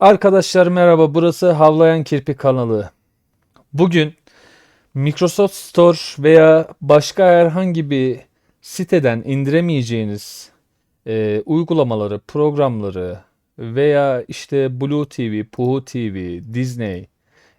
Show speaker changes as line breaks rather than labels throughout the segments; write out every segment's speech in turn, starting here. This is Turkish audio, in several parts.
Arkadaşlar merhaba burası Havlayan Kirpi kanalı. Bugün Microsoft Store veya başka herhangi bir siteden indiremeyeceğiniz e, uygulamaları, programları veya işte Blue TV, Puhu TV, Disney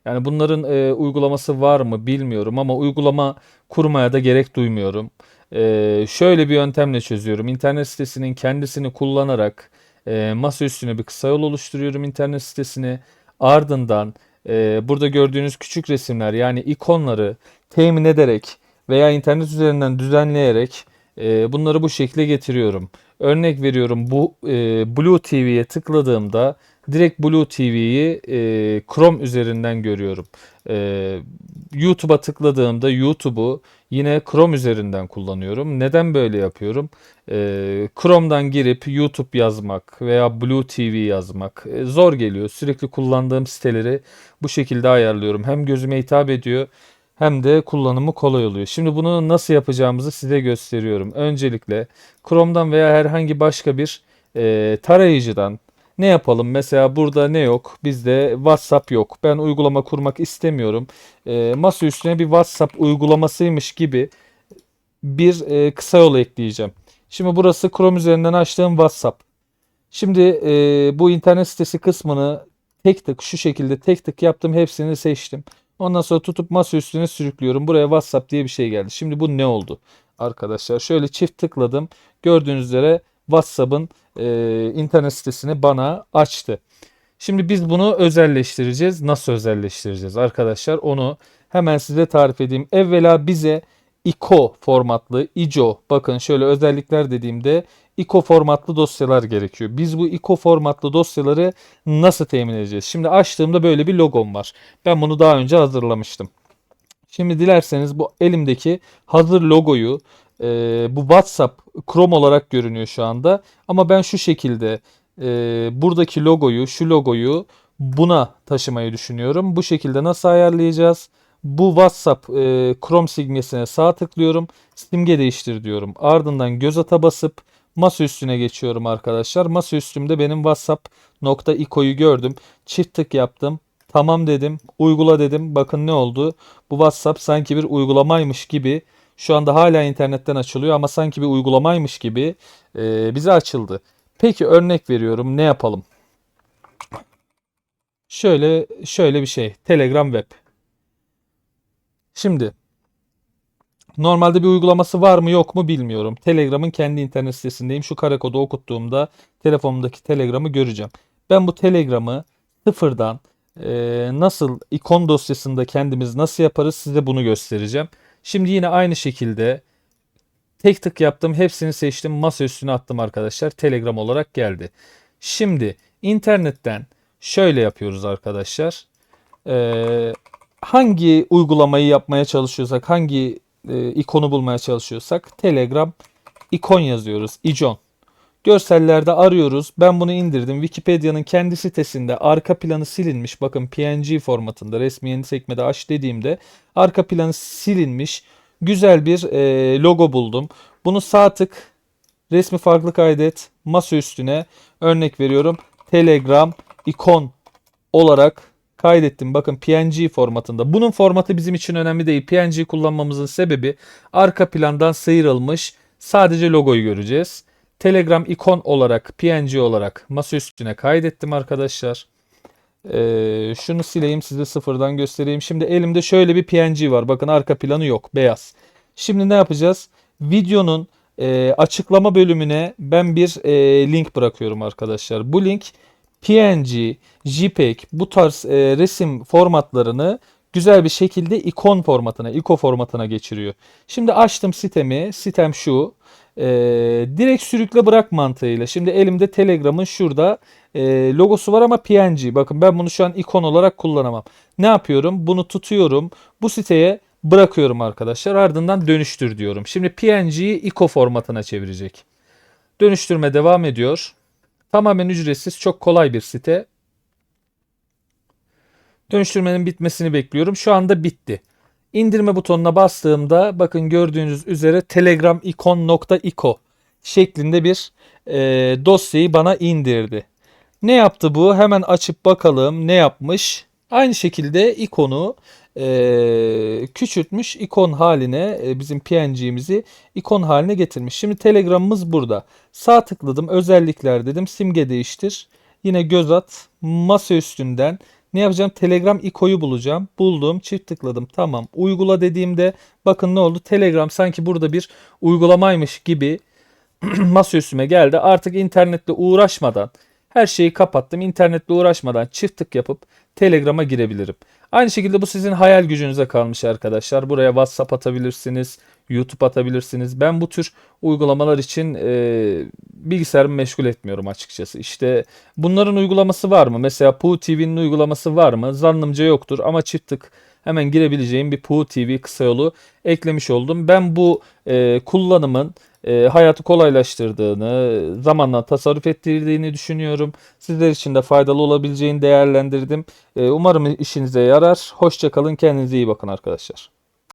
yani bunların e, uygulaması var mı bilmiyorum ama uygulama kurmaya da gerek duymuyorum. E, şöyle bir yöntemle çözüyorum. İnternet sitesinin kendisini kullanarak e, masa üstüne bir kısa yol oluşturuyorum internet sitesini. Ardından e, burada gördüğünüz küçük resimler yani ikonları temin ederek veya internet üzerinden düzenleyerek e, bunları bu şekilde getiriyorum. Örnek veriyorum bu e, Blue TV'ye tıkladığımda direkt Blue TV'yi e, Chrome üzerinden görüyorum. E, YouTube'a tıkladığımda YouTube'u yine Chrome üzerinden kullanıyorum. Neden böyle yapıyorum? E, Chrome'dan girip YouTube yazmak veya Blue TV yazmak e, zor geliyor. Sürekli kullandığım siteleri bu şekilde ayarlıyorum. Hem gözüme hitap ediyor hem de kullanımı kolay oluyor. Şimdi bunu nasıl yapacağımızı size gösteriyorum. Öncelikle Chrome'dan veya herhangi başka bir e, tarayıcıdan ne yapalım? Mesela burada ne yok? Bizde WhatsApp yok. Ben uygulama kurmak istemiyorum. E, masa üstüne bir WhatsApp uygulamasıymış gibi bir e, kısa yol ekleyeceğim. Şimdi burası Chrome üzerinden açtığım WhatsApp. Şimdi e, bu internet sitesi kısmını tek tık şu şekilde tek tık yaptım. Hepsini seçtim. Ondan sonra tutup masa üstüne sürüklüyorum. Buraya WhatsApp diye bir şey geldi. Şimdi bu ne oldu? Arkadaşlar şöyle çift tıkladım. Gördüğünüz üzere WhatsApp'ın e, internet sitesini bana açtı. Şimdi biz bunu özelleştireceğiz. Nasıl özelleştireceğiz arkadaşlar? Onu hemen size tarif edeyim. Evvela bize ICO formatlı, ICO bakın şöyle özellikler dediğimde ICO formatlı dosyalar gerekiyor. Biz bu ICO formatlı dosyaları nasıl temin edeceğiz? Şimdi açtığımda böyle bir logom var. Ben bunu daha önce hazırlamıştım. Şimdi dilerseniz bu elimdeki hazır logoyu e, bu WhatsApp Chrome olarak görünüyor şu anda. Ama ben şu şekilde e, buradaki logoyu, şu logoyu buna taşımayı düşünüyorum. Bu şekilde nasıl ayarlayacağız? Bu WhatsApp e, Chrome simgesine sağ tıklıyorum. Simge değiştir diyorum. Ardından göz ata basıp masa üstüne geçiyorum arkadaşlar. Masa üstümde benim WhatsApp nokta ikoyu gördüm. Çift tık yaptım. Tamam dedim. Uygula dedim. Bakın ne oldu? Bu WhatsApp sanki bir uygulamaymış gibi şu anda hala internetten açılıyor ama sanki bir uygulamaymış gibi e, bize açıldı. Peki örnek veriyorum. Ne yapalım? Şöyle şöyle bir şey. Telegram Web. Şimdi normalde bir uygulaması var mı yok mu bilmiyorum. Telegram'ın kendi internet sitesindeyim. Şu kare kodu okuttuğumda telefonumdaki Telegram'ı göreceğim. Ben bu Telegram'ı sıfırdan e, nasıl ikon dosyasında kendimiz nasıl yaparız size bunu göstereceğim. Şimdi yine aynı şekilde tek tık yaptım. Hepsini seçtim. Masa üstüne attım arkadaşlar. Telegram olarak geldi. Şimdi internetten şöyle yapıyoruz arkadaşlar. Ee, hangi uygulamayı yapmaya çalışıyorsak, hangi e, ikonu bulmaya çalışıyorsak Telegram ikon yazıyoruz. İcon. Görsellerde arıyoruz. Ben bunu indirdim. Wikipedia'nın kendi sitesinde arka planı silinmiş. Bakın PNG formatında resmi yeni sekmede aç dediğimde arka planı silinmiş. Güzel bir e, logo buldum. Bunu sağ tık resmi farklı kaydet. Masa üstüne örnek veriyorum. Telegram ikon olarak kaydettim. Bakın PNG formatında. Bunun formatı bizim için önemli değil. PNG kullanmamızın sebebi arka plandan sıyrılmış sadece logoyu göreceğiz. Telegram ikon olarak PNG olarak masa üstüne kaydettim arkadaşlar. Ee, şunu sileyim size sıfırdan göstereyim. Şimdi elimde şöyle bir PNG var. Bakın arka planı yok. Beyaz. Şimdi ne yapacağız? Videonun e, açıklama bölümüne ben bir e, link bırakıyorum arkadaşlar. Bu link PNG, JPEG bu tarz e, resim formatlarını güzel bir şekilde ikon formatına, iko formatına geçiriyor. Şimdi açtım sitemi. Sitem şu. E, direkt sürükle bırak mantığıyla. Şimdi elimde Telegram'ın şurada e, logosu var ama PNG. Bakın ben bunu şu an ikon olarak kullanamam. Ne yapıyorum? Bunu tutuyorum. Bu siteye bırakıyorum arkadaşlar. Ardından dönüştür diyorum. Şimdi PNG'yi iko formatına çevirecek. Dönüştürme devam ediyor. Tamamen ücretsiz, çok kolay bir site. Dönüştürmenin bitmesini bekliyorum. Şu anda bitti. İndirme butonuna bastığımda bakın gördüğünüz üzere telegram ikon.iko şeklinde bir e, dosyayı bana indirdi. Ne yaptı bu? Hemen açıp bakalım ne yapmış. Aynı şekilde ikonu eee, küçültmüş ikon haline e, bizim PNG'mizi ikon haline getirmiş. Şimdi Telegram'ımız burada. Sağ tıkladım özellikler dedim simge değiştir. Yine göz at masa üstünden ne yapacağım? Telegram ikoyu bulacağım. Buldum çift tıkladım tamam uygula dediğimde bakın ne oldu? Telegram sanki burada bir uygulamaymış gibi masa üstüme geldi. Artık internetle uğraşmadan her şeyi kapattım. İnternetle uğraşmadan çift tık yapıp Telegram'a girebilirim. Aynı şekilde bu sizin hayal gücünüze kalmış arkadaşlar. Buraya WhatsApp atabilirsiniz, YouTube atabilirsiniz. Ben bu tür uygulamalar için e, bilgisayarımı meşgul etmiyorum açıkçası. İşte bunların uygulaması var mı? Mesela Poo TV'nin uygulaması var mı? Zannımca yoktur ama çift hemen girebileceğim bir Poo TV kısa yolu eklemiş oldum. Ben bu e, kullanımın e, hayatı kolaylaştırdığını, zamanla tasarruf ettirdiğini düşünüyorum. Sizler için de faydalı olabileceğini değerlendirdim. E, umarım işinize yarar. Hoşçakalın, kendinize iyi bakın arkadaşlar.